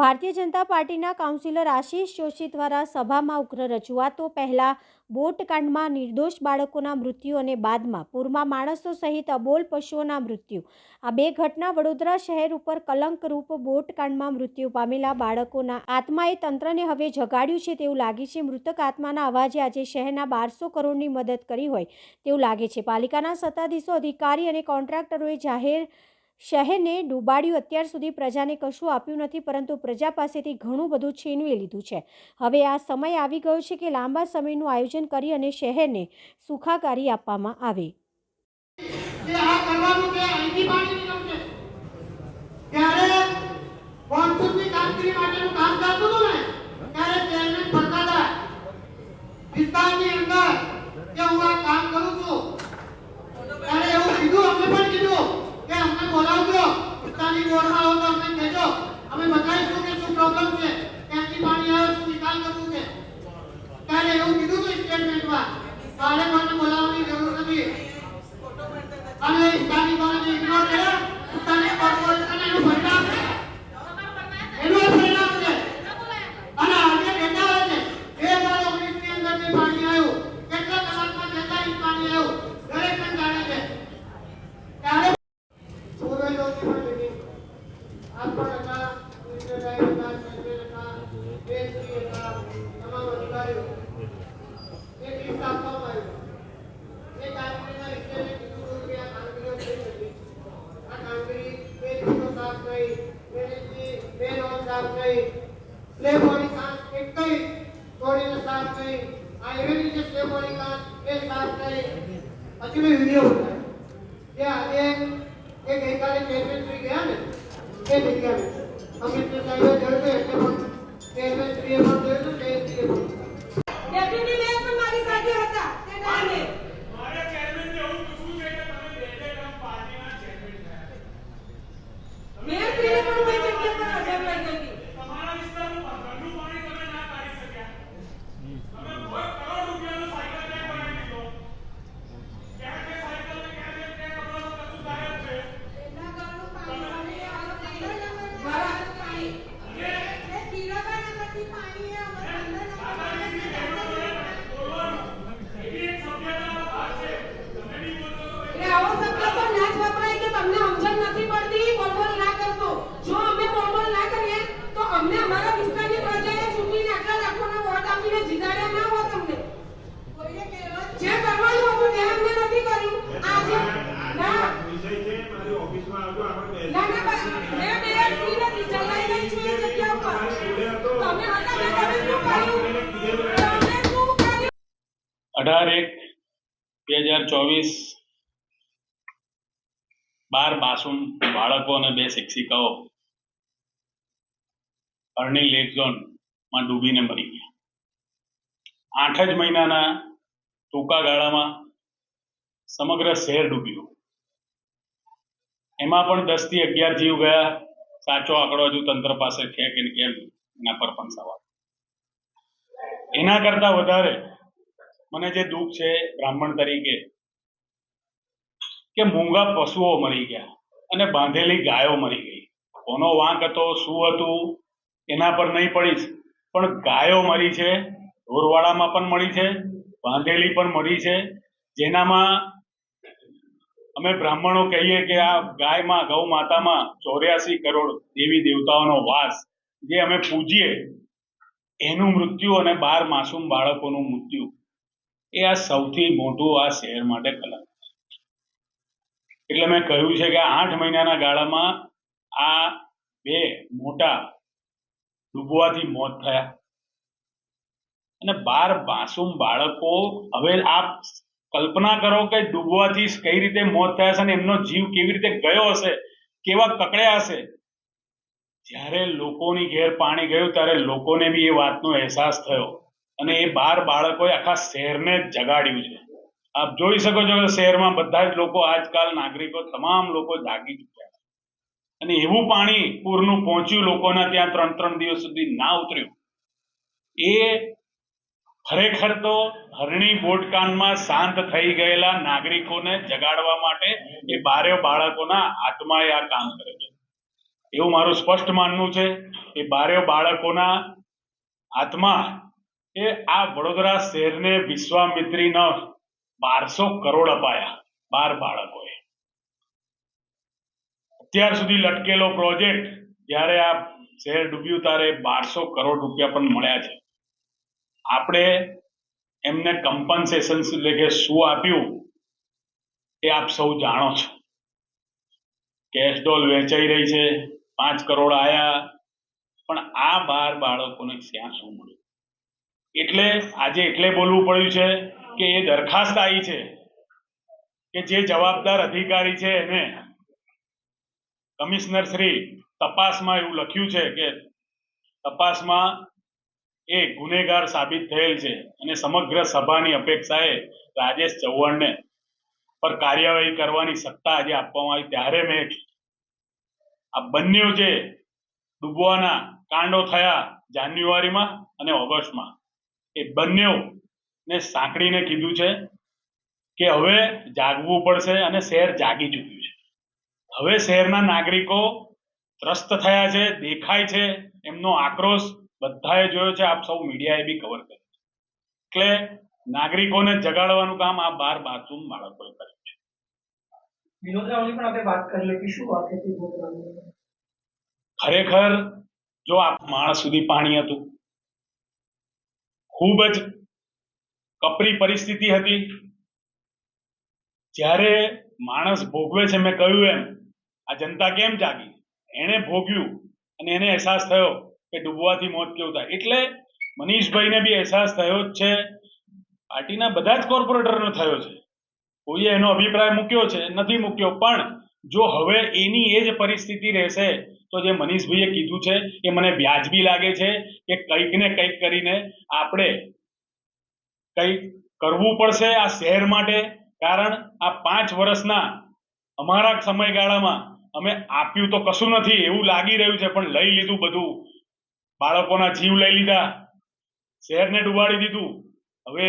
ભારતીય જનતા પાર્ટીના કાઉન્સિલર આશીષ જોશી દ્વારા સભામાં ઉગ્ર રજૂઆતો. પહેલાં બોટકાંડમાં નિર્દોષ બાળકોના મૃત્યુ અને બાદમાં પૂરમાં માણસો સહિત અબોલ પશુઓના મૃત્યુ. આ બે ઘટના વડોદરા શહેર ઉપર કલંકરૂપ બોટકાંડમાં મૃત્યુ પામેલા બાળકોના આત્માએ તંત્રને હવે જગાડ્યું છે તેવું લાગે છે. મૃતક આત્માના અવાજે આજે શહેરના બારસો કરોડની મદદ કરી હોય તેવું લાગે છે. પાલિકાના સત્તાધીશો અધિકારી અને કોન્ટ્રાક્ટરોએ જાહેર શહેરને ડૂબાડ્યું અત્યાર સુધી પ્રજાને કશું આપ્યું નથી, પરંતુ પ્રજા પાસેથી ઘણું બધું છીનવી લીધું છે. હવે આ સમય આવી ગયો છે કે લાંબા સમયનું આયોજન કરી અને શહેરને સુખાકારી આપવામાં આવે. કામ ચાલતું હતું ને ત્યારે ચેરમેન ફરતા હતા વિસ્તારની અંદર કે હું આ કામ કરું છું ત્યારે એવું કીધું અમને પણ કીધું કે અમને બોલાવજો વિસ્તારની બોર્ડમાં આવો તો અમને કહેજો અમે બતાવીશું કે શું પ્રોબ્લેમ છે ક્યાંથી પાણી આવે શું નિકાલ કરવું છે ત્યારે એવું કીધું હતું સ્ટેટમેન્ટમાં તારે મને બોલાવવાની જરૂર નથી. અને ઇસ્લામી કોલેજે ઇગ્નોર કર્યા. પોતાને કોર્પોરેશન એનું થઈ, આ એવી જે એ થઈ. પછી મેં વીડિયો બનાવ્યો. કે આજે ગયા ને એ જગ્યાએ કમિશનર સાહેબે પણ પણ જોયું હતું જયંતિએ પણ ડેપ્યુટી મેયર પણ મારી સાથે હતા તે ટાઈમે મારે ચેરમેન એવું પૂછવું છે કે તમે બે બે ટર્મ પાર્ટીના ચેરમેન થયા મેયરશ્રીને પણ કોઈ જગ્યા પર હાજર રહી હતી તમારા વિસ્તારનું ઘરનું પાણી તમે ના કાઢી શક્યા તમે કોઈ કરોડ રૂપિયાનો સાયકલ ટ્રેક બનાવી દીધો ક્યાં છે સાયકલ ને ક્યાં છે ટ્રેક હમણાં તો કશું ગાયબ છે એના ઘરનું પાણી અમે આ પંદર નંબરનું પાણી એ તીરકા નગરથી પાણી એ અમે પંદર દાદાગીરી બહેનોને બોલવાનું એવી એક સભ્યતાનો ભાગ છે તમે બી બોલશો તો એટલે આવો શબ્દ તો ના જ વપરાય કે તમને સમજણ નથી પડતી બોલબોલ ના કરશો જો અમે બોલબોલ ના કરીએ તો અમને અમારા વિસ્તારની પ્રજાએ ચૂંટીને આટલા લાખોના વોટ આપીને જીતાડ્યા ના હોત અમને જે કરવાનું હતું તે અમને નથી કર્યું આજે ના વિષય છે મારી ઓફિસમાં આવજો આપણે ના ના બા- મેં મેયરશ્રીને જણાઈ ગઈ છું એ જગ્યા ઉપર તમે હતા મેં તમે શું કર્યું તમે શું કર્યું અઢાર એક બે હજાર ચોવીસ બાર માસૂમ બાળકો અને બે શિક્ષિકાઓ અર્નિંગ લેક ઝોનમાં ડૂબીને મરી ગયા. આઠ જ મહિનાના ટૂંકા ગાળામાં સમગ્ર શહેર ડૂબ્યું એમાં પણ દસથી અગિયાર જીવ ગયા. સાચો આંકડો હજુ તંત્ર પાસે છે કે કેમ એના પર પણ સવાલ. એના કરતા વધારે મને જે દુઃખ છે બ્રાહ્મણ તરીકે, કે મૂંગા પશુઓ મરી ગયા અને બાંધેલી ગાયો મરી ગઈ. કોનો વાંક હતો, શું હતું, એના પર નહીં પડીશ. પણ ગાયો મરી છે, ઢોરવાડામાં પણ મળી છે, બાંધેલી પણ મળી છે, જેનામાં અમે બ્રાહ્મણો કહીએ કે આ ગાયમાં, ગૌ માતામાં ચોર્યાસી કરોડ દેવી દેવતાઓનો વાસ, જે અમે પૂજીએ, એનું મૃત્યુ અને બાર માસૂમ બાળકોનું મૃત્યુ. એ આ સૌથી મોટું આ શહેર માટે કલંક એટલે મેં કહ્યું છે કે આઠ મહિનાના ગાળામાં આ બે મોટા ડૂબવાથી મોત થયા. અને બાર માસૂમ બાળકો, હવે આપ કલ્પના કરો કે ડૂબવાથી કઈ રીતે મોત થયા છે અને એમનો જીવ કેવી રીતે ગયો હશે, કેવા કકડ્યા હશે. જ્યારે લોકોની ઘેર પાણી ગયું, ત્યારે લોકોને બી એ વાતનો અહેસાસ થયો. અને એ બાર બાળકોએ આખા શહેરને જગાડ્યું છે. આપ જોઈ શકો છો કે શહેરમાં બધા જ લોકો આજકાલ નાગરિકો તમામ લોકો જાગી ચૂક્યા છે. અને એવું પાણી પૂરનું પહોંચ્યું લોકોના ત્યાં ત્રણ ત્રણ દિવસ સુધી ના ઉતર્યું. એ ખરેખર તો હરણી બોટકાનમાં શાંત થઈ ગયેલા નાગરિકોને જગાડવા માટે એ બારે બાળકોના આત્માએ આ કામ કરે છે. એવું મારું સ્પષ્ટ માનવું છે એ બારે બાળકોના હાથમાં એ આ વડોદરા શહેરને વિશ્વામિત્રીના બારસો કરોડ અપાયા બાર બાળકોએ. અત્યાર સુધી લટકેલો પ્રોજેક્ટ જ્યારે આ શહેર ડૂબ્યું ત્યારે બારસો કરોડ રૂપિયા પણ મળ્યા છે. આપણે એમને કમ્પન્સેશન એટલે કે શું આપ્યું એ આપ સૌ જાણો છો. કેશ ડોલ વેચાઈ રહી છે, પાંચ કરોડ આયા, પણ આ બાર બાળકોને ક્યાં શું મળ્યું? એટલે આજે એટલે બોલવું પડ્યું છે કે એ દરખાસ્ત આવી છે કે જે જવાબદાર અધિકારી છે એને કમિશનર શ્રી તપાસમાં એવું લખ્યું છે કે તપાસમાં એ ગુનેગાર સાબિત થયેલ છે અને સમગ્ર સભાની અપેક્ષાએ રાજેશ ચૌહાણને પર કાર્યવાહી કરવાની સત્તા આજે આપવામાં આવી. ત્યારે મેં આ બંને જે ડૂબવાના કાંડો થયા જાન્યુઆરીમાં અને ઓગસ્ટમાં. એ બંને ને સાંકળીને કીધું છે કે હવે જાગવું પડશે અને શહેર જાગી ચૂક્યું છે. હવે શહેરના નાગરિકો ત્રસ્ત થયા છે દેખાય છે એમનો આક્રોશ બધાએ જોયો છે આપ સૌ મીડિયાએ બી કવર કર્યો છે. એટલે નાગરિકોને જગાડવાનું કામ આ બાર બાથરૂમ બાળકોએ કર્યું છે. વિનોદરાવની પણ આપણે વાત કરી હતી શું વાત હતી? ખરેખર જો આ માણસ સુધી પાણી હતું ખૂબ જ કપરી પરિસ્થિતિ હતી. જ્યારે માણસ ભોગવે છે, મેં કહ્યું એમ, આ જનતા કેમ જાગી? એણે ભોગ્યું અને એને અહેસાસ થયો કે ડૂબવાથી મોત કેવું થાય. એટલે મનીષભાઈને બી અહેસાસ થયો જ છે. પાર્ટીના બધા જ કોર્પોરેટરનો થયો છે. કોઈએ એનો અભિપ્રાય મૂક્યો છે? નથી મૂક્યો. પણ જો હવે એની એ જ પરિસ્થિતિ રહેશે, તો જે મનીષભાઈએ કીધું છે એ મને વ્યાજબી લાગે છે કે કંઈક ને કંઈક કરીને આપણે કંઈક કરવું પડશે આ શહેર માટે. કારણ આ પાંચ વર્ષના અમારા સમયગાળામાં અમે આપ્યું તો કશું નથી, એવું લાગી રહ્યું છે, પણ લઈ લીધું બધું. બાળકોના જીવ લઈ લીધા. શહેરને ડુબાડી દીધું. હવે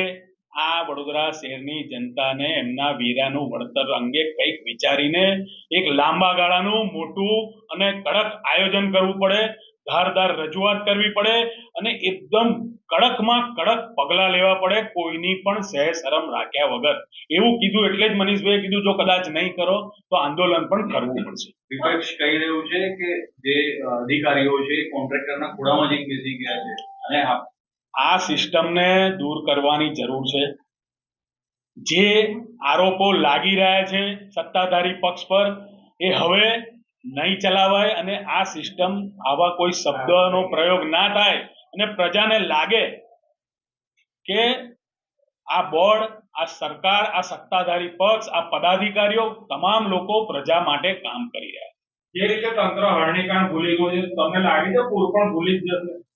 આ વડોદરા શહેરની જનતાને એમના વીરાનું વળતર અંગે કંઈક વિચારીને એક લાંબા ગાળાનું મોટું અને કડક આયોજન કરવું પડે, ધારદાર રજૂઆત કરવી પડે અને એકદમ કડકમાં કડક પગલાં લેવા પડે કોઈની પણ સહેજ શરમ રાખ્યા વગર. એવું કીધું એટલે જ મનીષભાઈ કીધું, જો કદાચ નહીં કરો, તો આંદોલન પણ કરવું પડશે. વિપક્ષ કહી રહ્યું છે કે જે અધિકારીઓ છે, કોન્ટ્રાક્ટરના ખોડામાં જઈને બેસી ગયા છે અને આ- સિસ્ટમને દૂર કરવાની જરૂર છે જે આરોપો લાગી રહ્યા છે સત્તાધારી પક્ષ પર, એ હવે નહીં ચલાવાય અને આ સિસ્ટમ આવા કોઈ શબ્દનો પ્રયોગ ના થાય અને પ્રજાને લાગે કે આ બોર્ડ, આ સરકાર, આ સત્તાધારી પક્ષ, આ પદાધિકારીઓ તમામ લોકો પ્રજા માટે કામ કરી રહ્યા છે. જે રીતે તંત્ર હરણીકાંડ ભૂલી ગયું છે, તમને લાગે છે પૂર પણ ભૂલી જ જશે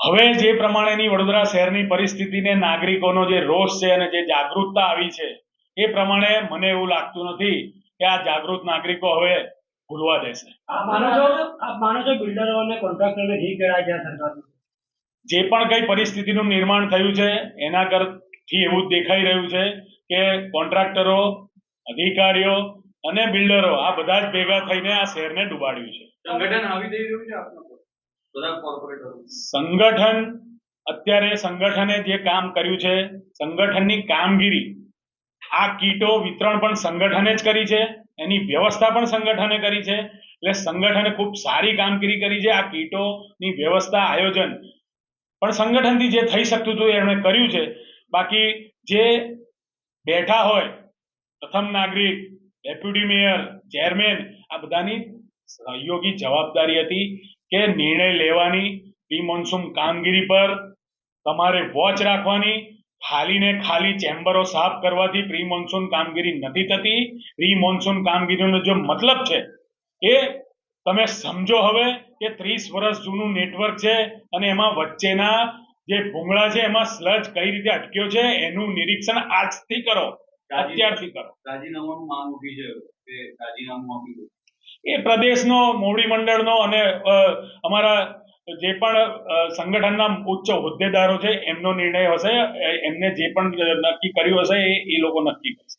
હવે જે પ્રમાણેની વડોદરા શહેરની પરિસ્થિતિને નાગરિકોનો જે રોષ છે અને જે જાગૃતતા આવી છે એ પ્રમાણે મને એવું લાગતું નથી કે આ જાગૃત નાગરિકો હવે ભૂલવા દેશે. જે પણ કઈ પરિસ્થિતિનું નિર્માણ થયું છે એના કરથી એવું જ દેખાઈ રહ્યું છે કે કોન્ટ્રાક્ટરો અધિકારીઓ અને બિલ્ડરો આ બધા જ ભેગા થઈને આ શહેરને ડુબાડ્યું છે. સંગઠન આવી રહ્યું છે સંગઠન, અત્યારે સંગઠને જે કામ કર્યું છે, સંગઠનની કામગીરી, આ કીટો વિતરણ પણ સંગઠને જ કરી છે, એની વ્યવસ્થા પણ સંગઠને કરી છે, એટલે સંગઠને ખૂબ સારી કામગીરી કરી છે, આ કીટોની વ્યવસ્થા આયોજન. પણ સંગઠનથી જે થઈ શકતું હતું એમણે કર્યું છે. બાકી જે બેઠા હોય, પ્રથમ નાગરિક, ડેપ્યુટી મેયર, ચેરમેન, આ બધાની સહયોગી જવાબદારી હતી. કે નિર્ણય લેવાની પ્રી મોન્સૂન કામગીરી પર તમારે વોચ રાખવાની. ખાલી ને ખાલી ચેમ્બરો સાફ કરવાથી પ્રી મોન્સૂન કામગીરી નથી થતી. પ્રી મોન્સૂન કામગીરીનો જો મતલબ છે એ તમે સમજો હવે કે ત્રીસ વર્ષ જૂનું નેટવર્ક છે અને એમાં વચ્ચેના જે ભૂંગળા છે એમાં સ્લજ કઈ રીતે અટક્યો છે એનું નિરીક્ષણ આજથી કરો. અત્યારથી કરો. રાજીનામાનું માંગ ઉઠી છે કે રાજીનામું આપી દો. એ પ્રદેશનો મોવડી મંડળનો અને અમારા જે પણ સંગઠનના ઉચ્ચ હોદ્દેદારો છે, એમનો નિર્ણય હશે એમને જે પણ નક્કી કર્યું હશે એ લોકો નક્કી કરશે.